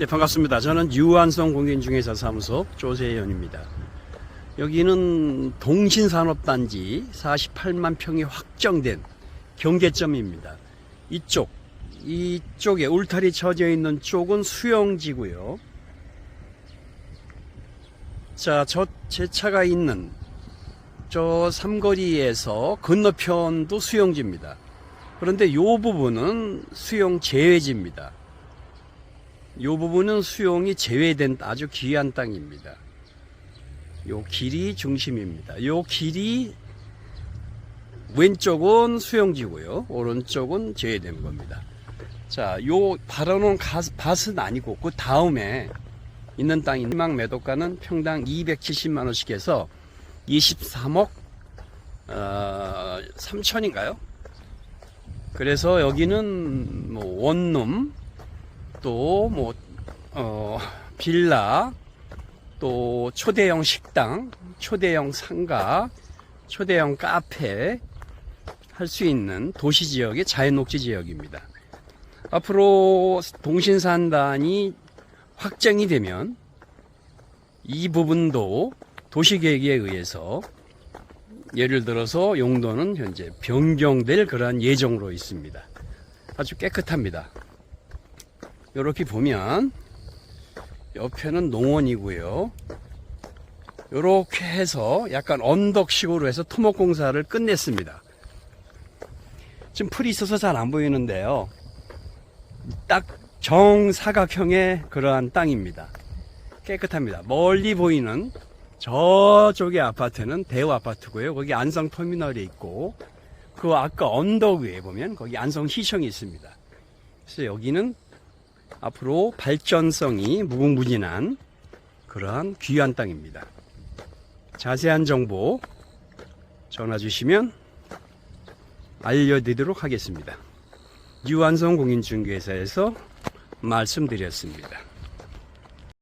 네, 반갑습니다. 저는 유한성 공인중개사 사무소 조세현입니다. 여기는 동신산업단지 48만 평이 확정된 경계점입니다. 이쪽, 이쪽에 울타리 쳐져 있는 쪽은 수영지고요. 자, 저 제 차가 있는 저 삼거리에서 건너편도 수영지입니다. 그런데 이 부분은 수영 제외지입니다. 이 부분은 수용이 제외된 아주 귀한 땅입니다. 요 길이 중심입니다. 요 길이 왼쪽은 수용지고요. 오른쪽은 제외된 겁니다. 자, 요 바라놓은 밭은 아니고 그 다음에 있는 땅이 희망 매도가는 평당 270만 원씩 해서 23억 어, 3천인가요? 그래서 여기는 뭐 원룸 또뭐 어, 빌라 또 초대형 식당, 초대형 상가, 초대형 카페 할 수 있는 도시 지역의 자연 녹지 지역입니다. 앞으로 동신산단이 확정이 되면 이 부분도 도시계획에 의해서 예를 들어서 용도는 현재 변경될 그러한 예정으로 있습니다. 아주 깨끗합니다. 이렇게 보면 옆에는 농원이고요. 이렇게 해서 약간 언덕식으로 해서 토목 공사를 끝냈습니다. 지금 풀이 있어서 잘 안 보이는데요. 딱 정사각형의 그러한 땅입니다. 깨끗합니다. 멀리 보이는 저쪽의 아파트는 대우 아파트고요. 거기 안성 터미널이 있고 그 아까 언덕 위에 보면 거기 안성 시청이 있습니다. 그래서 여기는 앞으로 발전성이 무궁무진한 그러한 귀한 땅입니다. 자세한 정보 전화 주시면 알려드리도록 하겠습니다. 유한성 공인중개사에서 말씀드렸습니다.